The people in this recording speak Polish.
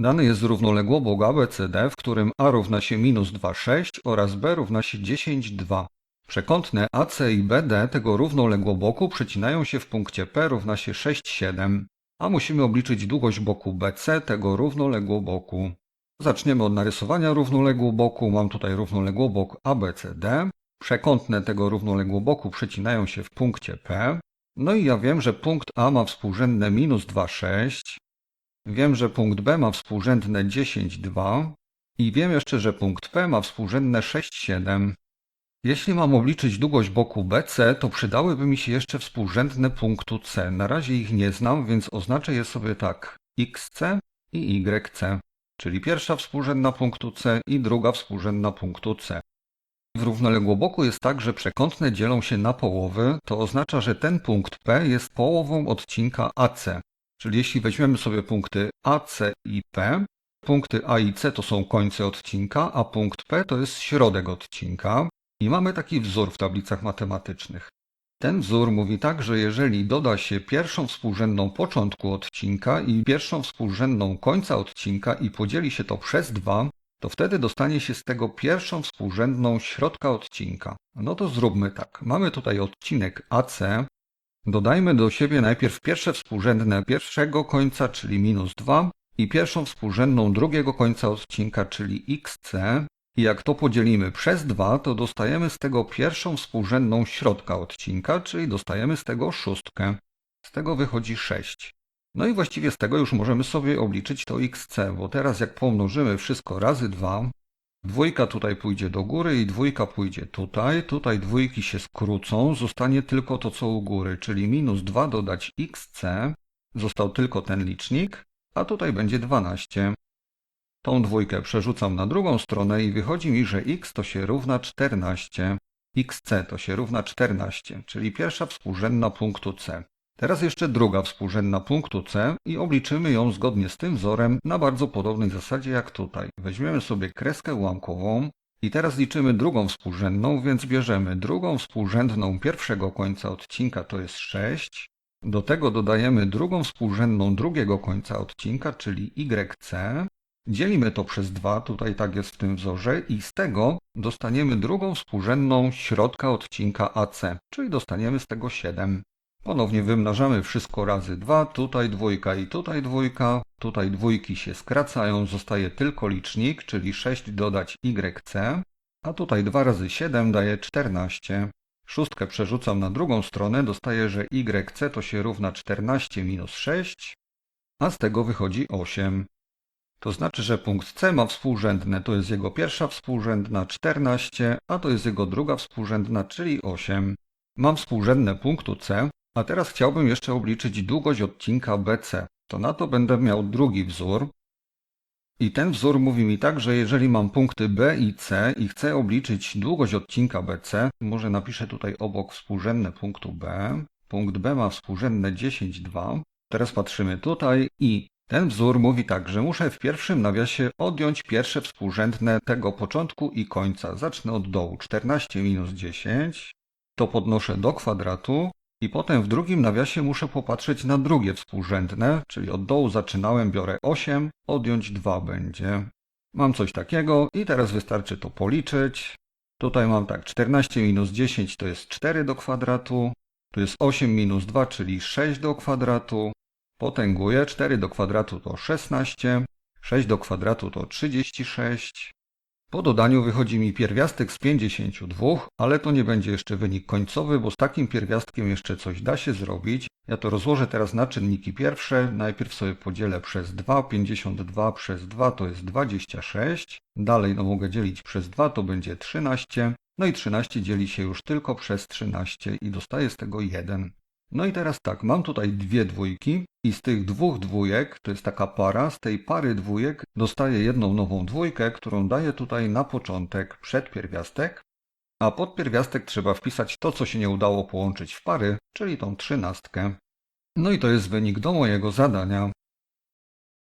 Dany jest równoległobok ABCD, w którym A równa się minus 2, 6 oraz B równa się 10, 2. Przekątne AC i BD tego równoległoboku przecinają się w punkcie P równa się 6, 7, a musimy obliczyć długość boku BC tego równoległoboku. Zaczniemy od narysowania równoległoboku. Mam tutaj równoległobok ABCD. Przekątne tego równoległoboku przecinają się w punkcie P. No i ja wiem, że punkt A ma współrzędne minus 2, 6. Wiem, że punkt B ma współrzędne 10, 2. I wiem jeszcze, że punkt P ma współrzędne 6, 7. Jeśli mam obliczyć długość boku BC, to przydałyby mi się jeszcze współrzędne punktu C. Na razie ich nie znam, więc oznaczę je sobie tak XC i YC, czyli pierwsza współrzędna punktu C i druga współrzędna punktu C. W równoległoboku jest tak, że przekątne dzielą się na połowy, to oznacza, że ten punkt P jest połową odcinka AC. Czyli jeśli weźmiemy sobie punkty AC i P, punkty A i C to są końce odcinka, a punkt P to jest środek odcinka. I mamy taki wzór w tablicach matematycznych. Ten wzór mówi tak, że jeżeli doda się pierwszą współrzędną początku odcinka i pierwszą współrzędną końca odcinka i podzieli się to przez dwa, to wtedy dostanie się z tego pierwszą współrzędną środka odcinka. No to zróbmy tak. Mamy tutaj odcinek AC. Dodajmy do siebie najpierw pierwsze współrzędne pierwszego końca, czyli minus 2 i pierwszą współrzędną drugiego końca odcinka, czyli XC. I jak to podzielimy przez 2, to dostajemy z tego pierwszą współrzędną środka odcinka, czyli dostajemy z tego szóstkę. Z tego wychodzi 6. No i właściwie z tego już możemy sobie obliczyć to xc, bo teraz jak pomnożymy wszystko razy 2, dwójka tutaj pójdzie do góry i dwójka pójdzie tutaj, tutaj dwójki się skrócą, zostanie tylko to co u góry, czyli minus 2 dodać xc, został tylko ten licznik, a tutaj będzie 12. Tą dwójkę przerzucam na drugą stronę i wychodzi mi, że x to się równa 14. xc to się równa 14, czyli pierwsza współrzędna punktu c. Teraz jeszcze druga współrzędna punktu c i obliczymy ją zgodnie z tym wzorem na bardzo podobnej zasadzie jak tutaj. Weźmiemy sobie kreskę ułamkową i teraz liczymy drugą współrzędną, więc bierzemy drugą współrzędną pierwszego końca odcinka to jest 6. Do tego dodajemy drugą współrzędną drugiego końca odcinka, czyli yc. Dzielimy to przez 2, tutaj tak jest w tym wzorze, i z tego dostaniemy drugą współrzędną środka odcinka AC, czyli dostaniemy z tego 7. Ponownie wymnażamy wszystko razy 2, tutaj dwójka i tutaj dwójka, tutaj dwójki się skracają, zostaje tylko licznik, czyli 6 dodać YC, a tutaj 2 razy 7 daje 14. Szóstkę przerzucam na drugą stronę, dostaję, że YC to się równa 14 minus 6, a z tego wychodzi 8. To znaczy, że punkt C ma współrzędne, to jest jego pierwsza współrzędna 14, a to jest jego druga współrzędna, czyli 8. Mam współrzędne punktu C, a teraz chciałbym jeszcze obliczyć długość odcinka BC. To na to będę miał drugi wzór. I ten wzór mówi mi tak, że jeżeli mam punkty B i C i chcę obliczyć długość odcinka BC, może napiszę tutaj obok współrzędne punktu B. Punkt B ma współrzędne 10, 2. Teraz patrzymy tutaj i ten wzór mówi tak, że muszę w pierwszym nawiasie odjąć pierwsze współrzędne tego początku i końca. Zacznę od dołu. 14 minus 10 to podnoszę do kwadratu i potem w drugim nawiasie muszę popatrzeć na drugie współrzędne, czyli od dołu zaczynałem, biorę 8, odjąć 2 będzie. Mam coś takiego i teraz wystarczy to policzyć. Tutaj mam tak, 14 minus 10 to jest 4 do kwadratu, tu jest 8 minus 2, czyli 6 do kwadratu, Potęguję 4 do kwadratu to 16, 6 do kwadratu to 36. Po dodaniu wychodzi mi pierwiastek z 52, ale to nie będzie jeszcze wynik końcowy, bo z takim pierwiastkiem jeszcze coś da się zrobić. Ja to rozłożę teraz na czynniki pierwsze. Najpierw sobie podzielę przez 2, 52 przez 2 to jest 26. Dalej no mogę dzielić przez 2 to będzie 13. No i 13 dzieli się już tylko przez 13 i dostaję z tego 1. No i teraz tak, mam tutaj dwie dwójki i z tych dwóch dwójek, to jest taka para, z tej pary dwójek dostaję jedną nową dwójkę, którą daję tutaj na początek przed pierwiastek, a pod pierwiastek trzeba wpisać to, co się nie udało połączyć w pary, czyli tą trzynastkę. No i to jest wynik do mojego zadania.